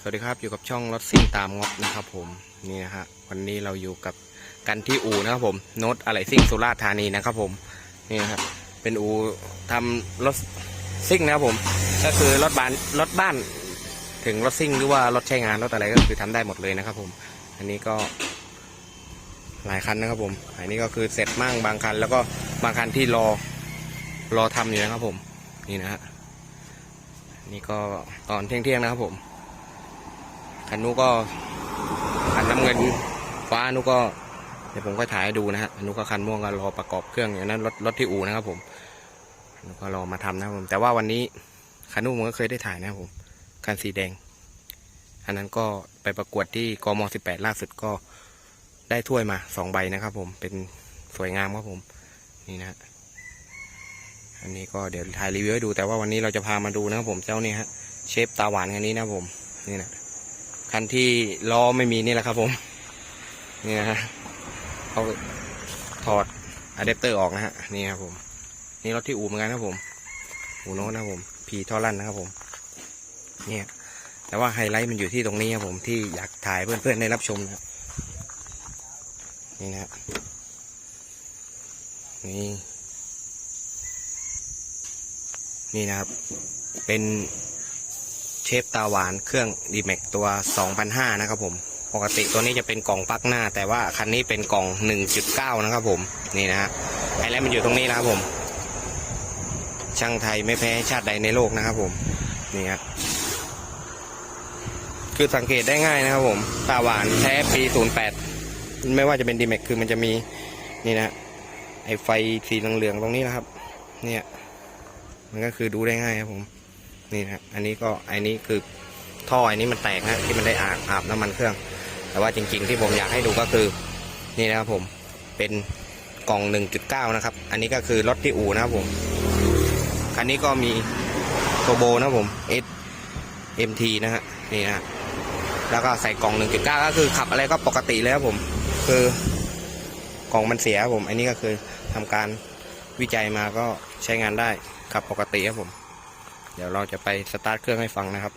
สวัสดีครับอยู่กับช่องรถซิ่งตามงบนะครับผมนี่นะฮะวันนี้เราอยู่กับกันที่อู่นะครับผมโน้ตอะไรซิ่งสุราษฎร์ธานีนะครับผมนี่นะครับเป็นอู่ทำรถซิ่งนะครับผม ก็คือรถบ้านรถบ้าน ถึงรถซิ่งหรือว่ารถใช้งานรถอะไรก็คือทำได้หมดเลยนะครับผม อันนี้ก็ หลายคันนะครับผมอันนี้ก็คือเสร็จมั่งบางคัน แล้วก็บางคันที่รอรอทำอยู่นะครับผม นี่นะฮะนี่ก็ตอนเที่ยงๆนะครับผม คันนู้ก็คันน้ำเงินฟ้านู้ก็เดี๋ยวผมก็ถ่ายให้ดูนะฮะอันนู้ก็คันม่วงก็รอประกอบเครื่องอย่างนั้นรถรถที่อู่นะครับ ผมอันนู้ก็รอมาทำนะครับผมแต่ว่าวันนี้คันนู้ผมก็เคยได้ถ่ายนะครับผมคันสีแดง อันนั้นก็ไปประกวดที่กมสิบแปดล่าสุดก็ได้ถ้วยมาสองใบนะครับ ผมเป็นสวยงามครับผม นี่นะฮะอันนี้ก็เดี๋ยวถ่ายรีวิวให้ดูแต่ว่าวันนี้เราจะพามาดูนะครับผมเจ้านี่ฮะเชฟตาหวานคันนี้นะครับผมนี่นะ คันที่ล้อไม่มีนี่แหละครับผมนี่นะฮะเขาถอดอะแดปเตอร์ออกนะฮะนี่ครับผมนี่รถที่อู่เหมือนกันครับผมอู่โน้นนะผมพีท่อลั่นนะครับผมเนี่ยแต่ว่าไฮไลท์มันอยู่ที่ตรงนี้ครับผมที่อยากถ่ายเพื่อนๆได้รับชมนะครับนี่นะฮะนี่นี่นะครับเป็น เชฟตาหวานเครื่องดีแม็กตัว2,500นะครับผม ปกติตัวนี้จะเป็นกล่องปักหน้า แต่ว่าคันนี้เป็นกล่อง 1.9 นะครับผม นี่นะฮะไฮไลท์มันอยู่ตรงนี้นะครับผม ช่างไทยไม่แพ้ชาติใดในโลกนะครับผม นี่ฮะคือสังเกตได้ง่ายนะครับผมตาหวานแท้ปี 08 ไม่ว่าจะเป็นดีแม็กคือมันจะมีนี่นะไอไฟสีเหลืองๆตรงนี้นะครับ เนี่ย มันก็คือดูได้ง่ายครับผม นี่นะครับอันนี้ก็อันนี้คือท่ออันนี้มันแตกนะที่มันได้อาบอาบน้ำมันเครื่อง แต่ว่าจริง ๆ ที่ผมอยากให้ดูก็คือนี่นะครับผมเป็นกล่อง 1.9 นะครับ อันนี้ก็คือรถที่อู่นะครับผมคันนี้ก็มีโทโบนะครับผม S MT นะฮะนี่นะแล้วก็ใส่กล่อง 1.9 ก็คือขับอะไรก็ปกติเลยครับผม คือกล่องมันเสียครับผม อันนี้ก็คือทำการวิจัยมาก็ใช้งานได้ขับปกติครับผม เดี๋ยวเราจะไปสตาร์ทเครื่องให้ฟังนะครับ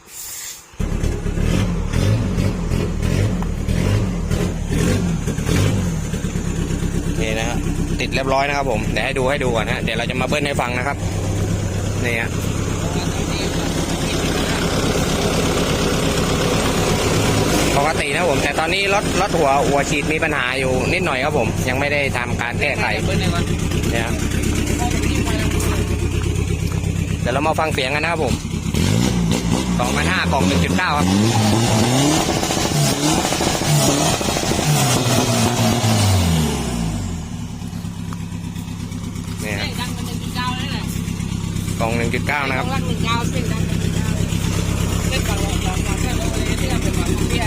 นี่นะฮะติดเรียบร้อยนะครับผมเดี๋ยวให้ดูให้ดูก่อนนะเดี๋ยวเราจะมาเบิ้ลให้ฟังนะครับนี่ฮะปกตินะผม แต่ตอนนี้รถรถหัวหัวฉีดมีปัญหาอยู่นิดหน่อยครับผม ยังไม่ได้ทำการแก้ไขเนี่ยครับเดี๋ยวเรามาฟังเสียงกันนะครับผมสองพันห้ากล่องหนึ่งจุดเก้าครับเนี่ยเสียงดังมันหนึ่งจุดเก้าเลยแหละกล่องหนึ่งจุดเก้านะครับ หนึ่งเก้าเสียงดังมันหนึ่งเก้าเลยเล่นก่อนลองลองก่อนเพื่อนเราเลยที่เราเป็นก่อนเบี้ย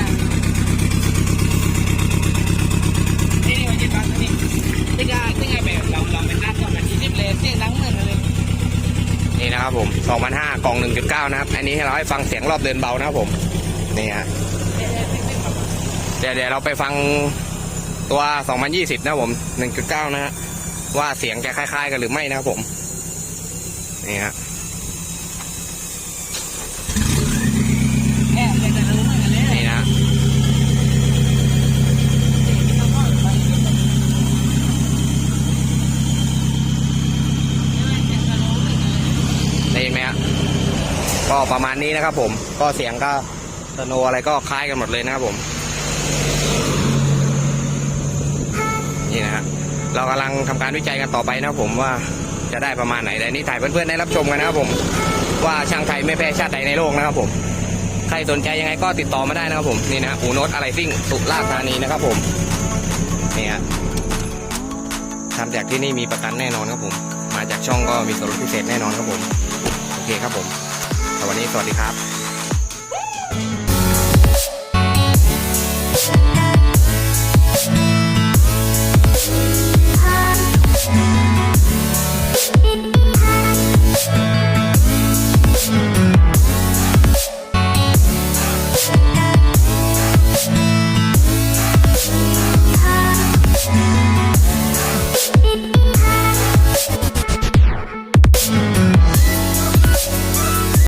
นี่นี่มันจะฟังนี่ที่ไงที่ไงแบบเราเราเป็นนัดก่อนแบบที่สิบเลยเสียงดังเหมือนเลย นะครับผมสองพันห้ากล่องหนึ่งจุดเก้านะครับ อันนี้ให้เราให้ฟังเสียงรอบเดินเบานะครับผมนี่ฮะเดี๋ยวเดี๋ยวเราไปฟังตัว 2020 นะครับผม 1.9 นะฮะ ว่าเสียงจะคล้าย ๆ กันหรือไม่นะครับผม นี่ฮะ แอบเลยแต่เราเหมือนกันเลย นี่นะ ได้ยินไหมฮะก็ประมาณนี้นะครับ ผมก็เสียงก็สโนอะไรก็คล้ายกันหมดเลยนะครับผม นี่นะฮะเรากำลังทำการวิจัยกันต่อไปนะครับผมว่าจะได้ประมาณไหนแต่นี่ถ่ายเพื่อนๆได้รับชมกันนะครับผม ว่าช่างไทยไม่แพ้ชาติใดในโลกนะครับผมใครสนใจยังไงก็ติดต่อมาได้นะครับผมนี่นะฮะอูโนตอะไรซิ่งสุราษฎร์ธานีนะครับผมนี่ฮะทำจากที่นี่มีประกันแน่นอนครับผม มาจากช่องก็มีส่วนลดพิเศษแน่นอนครับผม เคครับผมสวัสดีสวัสดีครับ